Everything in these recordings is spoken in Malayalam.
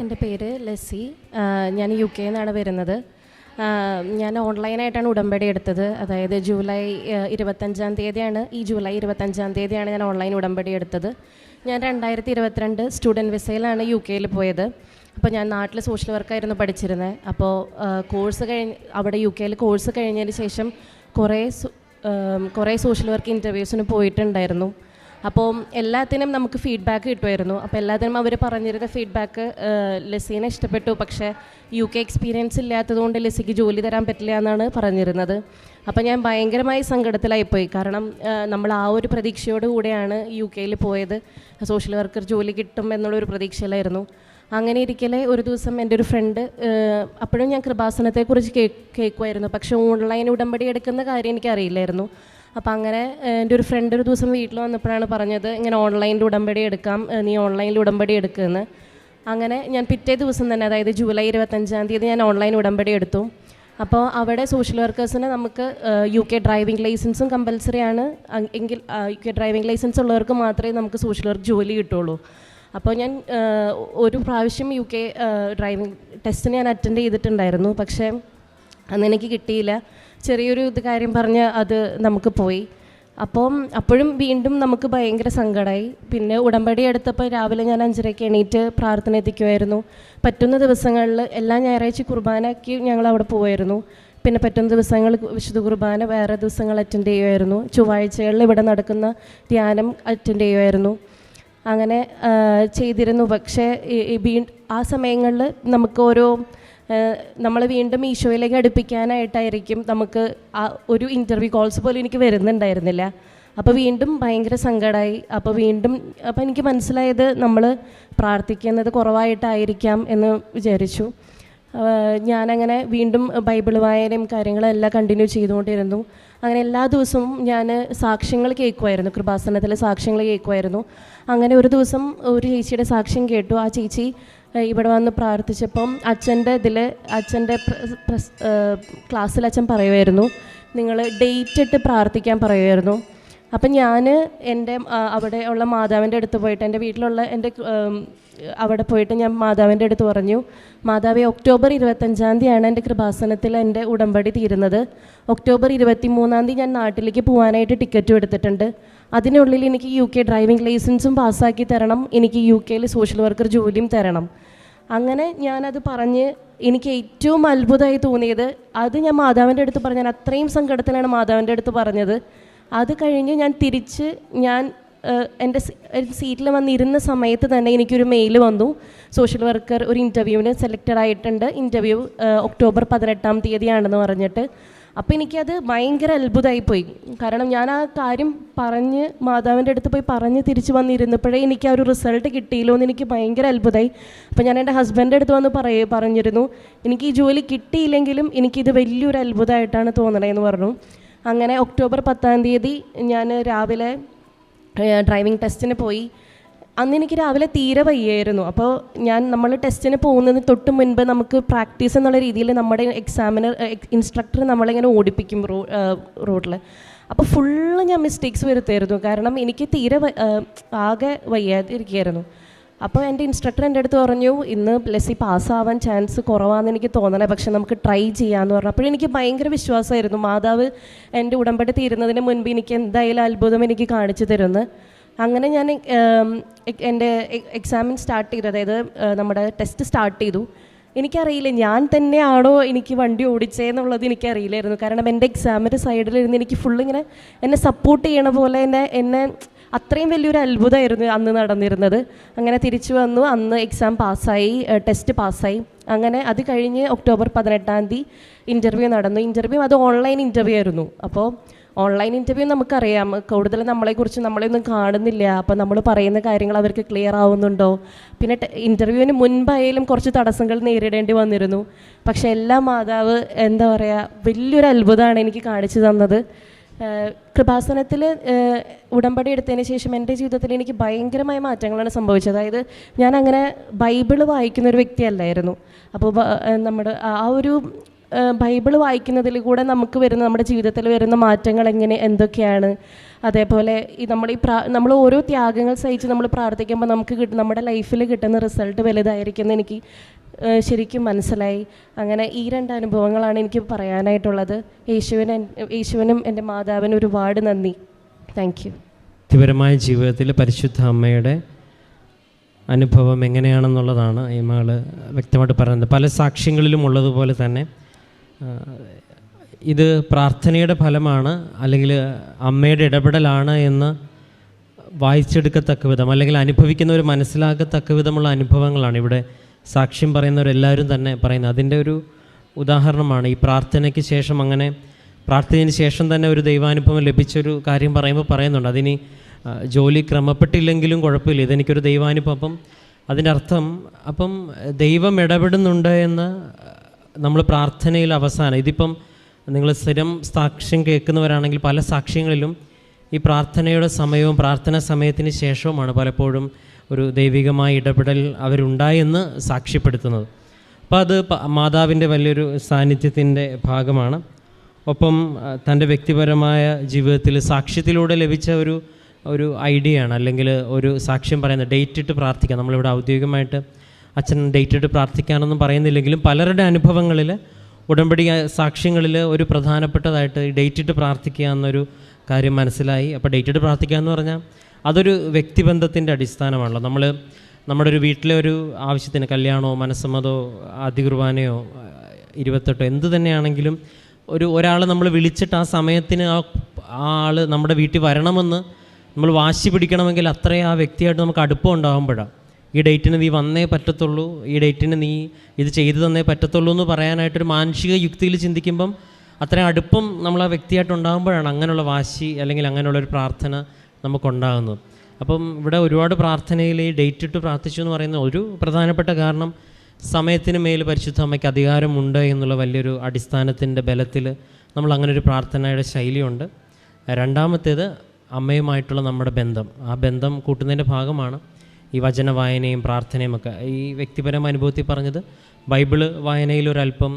എന്റെ പേര് ലെസ്സി. ഞാൻ യു കെയിൽ നിന്നാണ് വരുന്നത്. ഞാൻ ഓൺലൈനായിട്ടാണ് ഉടമ്പടി എടുത്തത്. അതായത് ജൂലൈ ഇരുപത്തഞ്ചാം തീയതിയാണ് ഈ ജൂലൈ ഇരുപത്തഞ്ചാം തീയതിയാണ് ഞാൻ ഓൺലൈൻ ഉടമ്പടി എടുത്തത്. ഞാൻ രണ്ടായിരത്തി ഇരുപത്തിരണ്ട് സ്റ്റുഡന്റ് വിസയിലാണ് യു കെയിൽ പോയത്. അപ്പോൾ ഞാൻ നാട്ടിൽ സോഷ്യൽ വർക്കായിരുന്നു പഠിച്ചിരുന്നത്. അപ്പോൾ കോഴ്സ് കഴിഞ്ഞ് അവിടെ യു കെയിൽ കോഴ്സ് കഴിഞ്ഞതിന് ശേഷം കുറേ കുറേ സോഷ്യൽ വർക്ക് ഇന്റർവ്യൂസിന് പോയിട്ടുണ്ടായിരുന്നു. അപ്പോൾ എല്ലാത്തിനും നമുക്ക് ഫീഡ്ബാക്ക് കിട്ടുമായിരുന്നു. അപ്പോൾ എല്ലാത്തിനും അവർ പറഞ്ഞിരുന്ന ഫീഡ്ബാക്ക് ലസീനെ ഇഷ്ടപ്പെട്ടു. പക്ഷേ യു കെ എക്സ്പീരിയൻസ് ഇല്ലാത്തതുകൊണ്ട് ലസിക്ക് ജോലി തരാൻ പറ്റില്ല എന്നാണ് പറഞ്ഞിരുന്നത്. അപ്പോൾ ഞാൻ ഭയങ്കരമായി സങ്കടത്തിലായിപ്പോയി. കാരണം നമ്മൾ ആ ഒരു പ്രതീക്ഷയോട് കൂടെയാണ് യു കെയിൽ പോയത്. സോഷ്യൽ വർക്കർ ജോലി കിട്ടും എന്നുള്ളൊരു പ്രതീക്ഷയിലായിരുന്നു. അങ്ങനെ ഇരിക്കലേ ഒരു ദിവസം എന്റെ ഒരു ഫ്രണ്ട് അപ്പോഴും ഞാൻ കൃപാസനത്തെക്കുറിച്ച് കേ കേൾക്കുമായിരുന്നു പക്ഷേ ഓൺലൈൻ ഉടമ്പടി എടുക്കുന്ന കാര്യം എനിക്കറിയില്ലായിരുന്നു. അപ്പോൾ അങ്ങനെ എന്റെ ഒരു ഫ്രണ്ട് ഒരു ദിവസം വീട്ടിൽ വന്നപ്പോഴാണ് പറഞ്ഞത് ഇങ്ങനെ ഓൺലൈനിൽ ഉടമ്പടി എടുക്കാം നീ ഓൺലൈനിൽ ഉടമ്പടി എടുക്കുമെന്ന് അങ്ങനെ ഞാൻ പിറ്റേ ദിവസം തന്നെ അതായത് ജൂലൈ ഇരുപത്തഞ്ചാം തീയതി ഞാൻ ഓൺലൈൻ ഉടമ്പടി എടുത്തു. അപ്പോൾ അവിടെ സോഷ്യൽ വർക്കേഴ്സിന് നമുക്ക് യു കെ ഡ്രൈവിംഗ് ലൈസൻസും കമ്പൽസറി ആണ്. എങ്കിൽ യു കെ ഡ്രൈവിംഗ് ലൈസൻസ് ഉള്ളവർക്ക് മാത്രമേ നമുക്ക് സോഷ്യൽ വർക്ക് ജോലി കിട്ടുള്ളൂ. അപ്പോൾ ഞാൻ ഒരു പ്രാവശ്യം യു കെ ഡ്രൈവിംഗ് ടെസ്റ്റിന് ഞാൻ അറ്റൻഡ് ചെയ്തിട്ടുണ്ടായിരുന്നു. പക്ഷേ അന്ന് എനിക്ക് കിട്ടിയില്ല. ചെറിയൊരു ഇത് കാര്യം പറഞ്ഞ് അത് നമുക്ക് പോയി. അപ്പം അപ്പോഴും വീണ്ടും നമുക്ക് ഭയങ്കര സങ്കടമായി പിന്നെ ഉടമ്പടി എടുത്തപ്പോൾ രാവിലെ ഞാൻ അഞ്ചരയ്ക്ക് എണീറ്റ് പ്രാർത്ഥന എത്തിക്കുമായിരുന്നു പറ്റുന്ന ദിവസങ്ങളിൽ എല്ലാ ഞായറാഴ്ച കുർബാനയ്ക്ക് ഞങ്ങൾ അവിടെ പോവായിരുന്നു. പിന്നെ പറ്റുന്ന ദിവസങ്ങൾ വിശുദ്ധ കുർബാന വേറെ ദിവസങ്ങൾ അറ്റൻഡ് ചെയ്യുമായിരുന്നു ചൊവ്വാഴ്ചകളിൽ ഇവിടെ നടക്കുന്ന ധ്യാനം അറ്റൻഡ് ചെയ്യുമായിരുന്നു അങ്ങനെ ചെയ്തിരുന്നു. പക്ഷേ ആ സമയങ്ങളിൽ നമുക്ക് ഓരോ നമ്മൾ വീണ്ടും ഈശോയിലേക്ക് അടുപ്പിക്കാനായിട്ടായിരിക്കും നമുക്ക് ആ ഒരു ഇന്റർവ്യൂ കോൾസ് പോലും എനിക്ക് വരുന്നുണ്ടായിരുന്നില്ല. അപ്പോൾ വീണ്ടും ഭയങ്കര സങ്കടമായി അപ്പോൾ വീണ്ടും അപ്പോൾ എനിക്ക് മനസ്സിലായത് നമ്മൾ പ്രാർത്ഥിക്കുന്നത് കുറവായിട്ടായിരിക്കാം എന്ന് വിചാരിച്ചു. ഞാനങ്ങനെ വീണ്ടും ബൈബിൾ വായനയും കാര്യങ്ങളെല്ലാം കണ്ടിന്യൂ ചെയ്തുകൊണ്ടിരുന്നു. അങ്ങനെ എല്ലാ ദിവസവും ഞാൻ സാക്ഷ്യങ്ങൾ കേൾക്കുമായിരുന്നു കൃപാസനത്തിലെ സാക്ഷ്യങ്ങൾ കേൾക്കുമായിരുന്നു അങ്ങനെ ഒരു ദിവസം ഒരു ചേച്ചിയുടെ സാക്ഷ്യം കേട്ടു. ആ ചേച്ചി ഇവിടെ വന്ന് പ്രാർത്ഥിച്ചപ്പം അച്ഛന്റെ ഇതിൽ അച്ഛന്റെ ക്ലാസ്സിൽ അച്ഛൻ പറയുമായിരുന്നു നിങ്ങൾ ഡേറ്റ് ഇട്ട് പ്രാർത്ഥിക്കാൻ പറയുമായിരുന്നു അപ്പം ഞാൻ എന്റെ അവിടെ ഉള്ള മാതാവിന്റെ അടുത്ത് പോയിട്ട് എന്റെ വീട്ടിലുള്ള എന്റെ അവിടെ പോയിട്ട് ഞാൻ മാതാവിന്റെ അടുത്ത് പറഞ്ഞു മാതാവ് ഒക്ടോബർ ഇരുപത്തഞ്ചാം തീയതിയാണ് എന്റെ കൃപാസനത്തിൽ എന്റെ ഉടമ്പടി തീരുന്നത്. ഒക്ടോബർ ഇരുപത്തി മൂന്നാം തീയതി ഞാൻ നാട്ടിലേക്ക് പോകാനായിട്ട് ടിക്കറ്റും എടുത്തിട്ടുണ്ട്. അതിനുള്ളിൽ എനിക്ക് യു കെ ഡ്രൈവിംഗ് ലൈസൻസും പാസ്സാക്കി തരണം. എനിക്ക് യു കെയിൽ സോഷ്യൽ വർക്കർ ജോലിയും തരണം. അങ്ങനെ ഞാനത് പറഞ്ഞ് എനിക്ക് ഏറ്റവും അത്ഭുതമായി തോന്നിയത് അത് ഞാൻ മാതാവിന്റെ അടുത്ത് പറഞ്ഞു ഞാൻ അത്രയും സങ്കടത്തിലാണ് മാതാവിന്റെ അടുത്ത് പറഞ്ഞത്. അത് കഴിഞ്ഞ് ഞാൻ തിരിച്ച് ഞാൻ എന്റെ സീറ്റിൽ വന്നിരുന്ന സമയത്ത് തന്നെ എനിക്കൊരു മെയിൽ വന്നു. സോഷ്യൽ വർക്കർ ഒരു ഇന്റർവ്യൂവിന് സെലക്റ്റഡ് ആയിട്ടുണ്ട്. ഇന്റർവ്യൂ ഒക്ടോബർ പതിനെട്ടാം തീയതിയാണെന്ന് പറഞ്ഞിട്ട്. അപ്പോൾ എനിക്കത് ഭയങ്കര അത്ഭുതമായി പോയി. കാരണം ഞാൻ ആ കാര്യം പറഞ്ഞ് മാതാവിന്റെ അടുത്ത് പോയി പറഞ്ഞ് തിരിച്ചു വന്നിരുന്നപ്പോഴേ എനിക്ക് ആ ഒരു റിസൾട്ട് കിട്ടിയില്ലോ എന്ന് എനിക്ക് ഭയങ്കര അത്ഭുതമായി. അപ്പോൾ ഞാൻ എന്റെ ഹസ്ബൻഡ് അടുത്ത് വന്ന് പറയ പറഞ്ഞിരുന്നു എനിക്ക് ഈ ജോലി കിട്ടിയില്ലെങ്കിലും എനിക്കിത് വലിയൊരു അത്ഭുതമായിട്ടാണ് തോന്നണതെന്ന് പറഞ്ഞു. അങ്ങനെ ഒക്ടോബർ പത്താം തീയതി ഞാൻ രാവിലെ ഡ്രൈവിംഗ് ടെസ്റ്റിന് പോയി. അന്ന് എനിക്ക് രാവിലെ തീരെ വയ്യായിരുന്നു. അപ്പോൾ ഞാൻ നമ്മൾ ടെസ്റ്റിന് പോകുന്നതിന് തൊട്ട് മുൻപ് നമുക്ക് പ്രാക്ടീസ് എന്നുള്ള രീതിയിൽ നമ്മുടെ എക്സാമിനർ ഇൻസ്ട്രക്ടർ നമ്മളിങ്ങനെ ഓടിപ്പിക്കും റോ റോഡിൽ അപ്പോൾ ഫുള്ള് ഞാൻ മിസ്റ്റേക്സ് വരുത്തായിരുന്നു. കാരണം എനിക്ക് തീരെ ആകെ വയ്യാതിരിക്കുകയായിരുന്നു അപ്പോൾ എന്റെ ഇൻസ്ട്രക്ടർ എന്റെ അടുത്ത് പറഞ്ഞു ഇന്ന് ലെസ്സി പാസ്സാവാൻ ചാൻസ് കുറവാണെന്ന് എനിക്ക് തോന്നണേ. പക്ഷെ നമുക്ക് ട്രൈ ചെയ്യാമെന്ന് പറഞ്ഞു. അപ്പോൾ എനിക്ക് ഭയങ്കര വിശ്വാസമായിരുന്നു. മാതാവ് എന്റെ ഉടമ്പടി തീരുന്നതിന് മുൻപ് എനിക്ക് എന്തായാലും അത്ഭുതം എനിക്ക് കാണിച്ചു തരുമെന്ന് അങ്ങനെ ഞാൻ എന്റെ എക്സാമിൻ സ്റ്റാർട്ട് ചെയ്തു അതായത് നമ്മുടെ ടെസ്റ്റ് സ്റ്റാർട്ട് ചെയ്തു. എനിക്കറിയില്ല ഞാൻ തന്നെയാണോ എനിക്ക് വണ്ടി ഓടിച്ചതെന്നുള്ളത് എനിക്കറിയില്ലായിരുന്നു. കാരണം എന്റെ എക്സാമിന്റെ സൈഡിലിരുന്ന് എനിക്ക് ഫുൾ ഇങ്ങനെ എന്നെ സപ്പോർട്ട് ചെയ്യണ പോലെ എന്നെ എന്നെ അത്രയും വലിയൊരു അത്ഭുതമായിരുന്നു അന്ന് നടന്നിരുന്നത്. അങ്ങനെ തിരിച്ചു വന്നു. അന്ന് എക്സാം പാസ്സായി ടെസ്റ്റ് പാസ്സായി. അങ്ങനെ അത് കഴിഞ്ഞ് ഒക്ടോബർ പതിനെട്ടാം തീയതി ഇന്റർവ്യൂ നടന്നു. ഇന്റർവ്യൂ അത് ഓൺലൈൻ ഇന്റർവ്യൂ ആയിരുന്നു. അപ്പോൾ ഓൺലൈൻ ഇന്റർവ്യൂ നമുക്കറിയാം. കൂടുതൽ നമ്മളെക്കുറിച്ച് നമ്മളെയൊന്നും കാണുന്നില്ല. അപ്പോൾ നമ്മൾ പറയുന്ന കാര്യങ്ങൾ അവർക്ക് ക്ലിയർ ആവുന്നുണ്ടോ? പിന്നെ ഇന്റർവ്യൂവിന് മുൻപായാലും കുറച്ച് തടസ്സങ്ങൾ നേരിടേണ്ടി വന്നിരുന്നു. പക്ഷേ എല്ലാ മാതാവ് എന്താ പറയുക വലിയൊരു അത്ഭുതമാണ് എനിക്ക് കാണിച്ചു തന്നത്. കൃപാസനത്തിൽ ഉടമ്പടി എടുത്തതിന് ശേഷം എന്റെ ജീവിതത്തിൽ എനിക്ക് ഭയങ്കരമായ മാറ്റങ്ങളാണ് സംഭവിച്ചത്. അതായത് ഞാൻ അങ്ങനെ ബൈബിൾ വായിക്കുന്ന ഒരു വ്യക്തിയല്ലായിരുന്നു. അപ്പോൾ നമ്മുടെ ആ ഒരു ബൈബിൾ വായിക്കുന്നതിലൂടെ നമുക്ക് വരുന്ന നമ്മുടെ ജീവിതത്തിൽ വരുന്ന മാറ്റങ്ങൾ എങ്ങനെ എന്തൊക്കെയാണ്? അതേപോലെ ഈ നമ്മൾ ഈ പ്രാ നമ്മൾ ഓരോ ത്യാഗങ്ങൾ സഹിച്ച് നമ്മൾ പ്രാർത്ഥിക്കുമ്പോൾ നമുക്ക് കിട്ടും നമ്മുടെ ലൈഫിൽ കിട്ടുന്ന റിസൾട്ട് വലുതായിരിക്കുമെന്ന് എനിക്ക് ശരിക്കും മനസ്സിലായി. അങ്ങനെ ഈ രണ്ട് അനുഭവങ്ങളാണ് എനിക്ക് പറയാനായിട്ടുള്ളത്. യേശുവിന് യേശുവിനും എന്റെ മാതാവിനും ഒരുപാട് നന്ദി. താങ്ക് യു വ്യക്തിപരമായ ജീവിതത്തിൽ പരിശുദ്ധ അമ്മയുടെ അനുഭവം എങ്ങനെയാണെന്നുള്ളതാണ് ഈ മകൾ വ്യക്തമായിട്ട് പറയുന്നത്. പല സാക്ഷ്യങ്ങളിലും ഉള്ളതുപോലെ തന്നെ ഇത് പ്രാർത്ഥനയുടെ ഫലമാണ് അല്ലെങ്കിൽ അമ്മയുടെ ഇടപെടലാണ് എന്ന് വായിച്ചെടുക്കത്തക്ക വിധം അല്ലെങ്കിൽ അനുഭവിക്കുന്നവർ മനസ്സിലാക്കത്തക്ക വിധമുള്ള അനുഭവങ്ങളാണ്. ഇവിടെ സാക്ഷ്യം പറയുന്നവരെല്ലാവരും തന്നെ പറയുന്നത്. അതിന്റെ ഒരു ഉദാഹരണമാണ് ഈ പ്രാർത്ഥനയ്ക്ക് ശേഷം അങ്ങനെ പ്രാർത്ഥനയ്ക്ക് ശേഷം തന്നെ ഒരു ദൈവാനുഭവം ലഭിച്ചൊരു കാര്യം പറയുമ്പോൾ പറയുന്നുണ്ട്. അതിനി ജോലി ക്രമപ്പെട്ടില്ലെങ്കിലും കുഴപ്പമില്ല. ഇതെനിക്കൊരു ദൈവാനുഭവം. അപ്പം അതിന്റെ അർത്ഥം അപ്പം ദൈവം ഇടപെടുന്നുണ്ട് എന്ന് നമ്മൾ പ്രാർത്ഥനയിൽ അവസാനം ഇതിപ്പം നിങ്ങൾ സ്ഥിരം സാക്ഷ്യം കേൾക്കുന്നവരാണെങ്കിൽ പല സാക്ഷ്യങ്ങളിലും ഈ പ്രാർത്ഥനയുടെ സമയവും പ്രാർത്ഥനാ സമയത്തിന് ശേഷവുമാണ് പലപ്പോഴും ഒരു ദൈവികമായ ഇടപെടൽ അവരുണ്ടായെന്ന് സാക്ഷ്യപ്പെടുത്തുന്നത്. അപ്പോൾ അത് മാതാവിന്റെ വലിയൊരു സാന്നിധ്യത്തിന്റെ ഭാഗമാണ്. ഒപ്പം തന്റെ വ്യക്തിപരമായ ജീവിതത്തിൽ സാക്ഷ്യത്തിലൂടെ ലഭിച്ച ഒരു ഒരു ഐഡിയ ആണ് അല്ലെങ്കിൽ ഒരു സാക്ഷ്യം പറയുന്ന ഡേറ്റ് ഇട്ട് പ്രാർത്ഥിക്കാം. നമ്മളിവിടെ ഔദ്യോഗികമായിട്ട് അച്ഛൻ ഡേറ്റ് ഇട്ട് പ്രാർത്ഥിക്കാനൊന്നും പറയുന്നില്ലെങ്കിലും പലരുടെ അനുഭവങ്ങളിൽ ഉടമ്പടി സാക്ഷ്യങ്ങളിൽ ഒരു പ്രധാനപ്പെട്ടതായിട്ട് ഡേറ്റ് ഇട്ട് പ്രാർത്ഥിക്കുക എന്നൊരു കാര്യം മനസ്സിലായി. അപ്പോൾ ഡേറ്റ് ഇട്ട് പ്രാർത്ഥിക്കുക എന്ന് പറഞ്ഞാൽ അതൊരു വ്യക്തിബന്ധത്തിന്റെ അടിസ്ഥാനമാണല്ലോ. നമ്മൾ നമ്മുടെ ഒരു വീട്ടിലെ ഒരു ആവശ്യത്തിന് കല്യാണമോ മനസ്സമ്മതോ അതികുർബാനയോ കുർബാനയോ ഇരുപത്തെട്ടോ എന്ത് തന്നെയാണെങ്കിലും ഒരു ഒരാൾ നമ്മൾ വിളിച്ചിട്ട് ആ സമയത്തിന് ആ ആൾ നമ്മുടെ വീട്ടിൽ വരണമെന്ന് നമ്മൾ വാശി പിടിക്കണമെങ്കിൽ അത്രയും ആ വ്യക്തിയായിട്ട് നമുക്ക് അടുപ്പം ഉണ്ടാകുമ്പോഴാണ് ഈ ഡേറ്റിന് നീ വന്നേ പറ്റത്തുള്ളൂ ഈ ഡേറ്റിന് നീ ഇത് ചെയ്തു തന്നേ പറ്റത്തുള്ളൂ എന്ന് പറയാനായിട്ടൊരു മാനസിക യുക്തിയിൽ ചിന്തിക്കുമ്പം അത്രയും അടുപ്പം നമ്മൾ ആ വ്യക്തിയായിട്ട് ഉണ്ടാകുമ്പോഴാണ് അങ്ങനെയുള്ള വാശി അല്ലെങ്കിൽ അങ്ങനെയുള്ള ഒരു പ്രാർത്ഥന നമുക്കുണ്ടാകുന്നത്. അപ്പം ഇവിടെ ഒരുപാട് പ്രാർത്ഥനയിൽ ഈ ഡേറ്റ് ഇട്ട് പ്രാർത്ഥിച്ചു എന്ന് പറയുന്ന ഒരു പ്രധാനപ്പെട്ട കാരണം സമയത്തിന് മേൽ പരിശുദ്ധ അമ്മയ്ക്ക് അധികാരമുണ്ട് എന്നുള്ള വലിയൊരു അടിസ്ഥാനത്തിന്റെ ബലത്തിൽ നമ്മൾ അങ്ങനെ ഒരു പ്രാർത്ഥനയുടെ ശൈലിയുണ്ട്. രണ്ടാമത്തേത് അമ്മയുമായിട്ടുള്ള നമ്മുടെ ബന്ധം. ആ ബന്ധം കൂട്ടുന്നതിന്റെ ഭാഗമാണ് ഈ വചന വായനയും പ്രാർത്ഥനയും ഒക്കെ. ഈ വ്യക്തിപരമായ അനുഭവത്തിൽ പറഞ്ഞത് ബൈബിൾ വായനയിൽ ഒരല്പം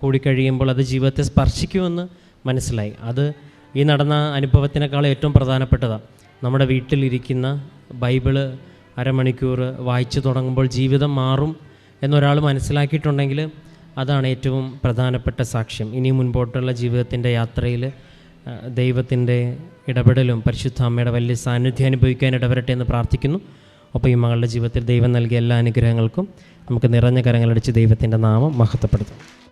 കൂടിക്കഴിയുമ്പോൾ അത് ജീവിതത്തെ സ്പർശിക്കുമെന്ന് മനസ്സിലായി. അത് ഈ നടന്ന അനുഭവത്തിനേക്കാൾ ഏറ്റവും പ്രധാനപ്പെട്ടതാണ് നമ്മുടെ വീട്ടിലിരിക്കുന്ന ബൈബിൾ അരമണിക്കൂർ വായിച്ചു തുടങ്ങുമ്പോൾ ജീവിതം മാറും എന്നൊരാൾ മനസ്സിലാക്കിയിട്ടുണ്ടെങ്കിൽ അതാണ് ഏറ്റവും പ്രധാനപ്പെട്ട സാക്ഷ്യം. ഇനി മുൻപോട്ടുള്ള ജീവിതത്തിന്റെ യാത്രയിൽ ദൈവത്തിന്റെ ഇടപെടലും പരിശുദ്ധ അമ്മയുടെ വലിയ സാന്നിധ്യം അനുഭവിക്കാൻ ഇടവരട്ടെ എന്ന് പ്രാർത്ഥിക്കുന്നു. ഒപ്പം ഈ മകളുടെ ജീവിതത്തിൽ ദൈവം നൽകിയ എല്ലാ അനുഗ്രഹങ്ങൾക്കും നമുക്ക് നിറഞ്ഞ കരങ്ങളടിച്ച് ദൈവത്തിന്റെ നാമം മഹത്വപ്പെടുത്തും.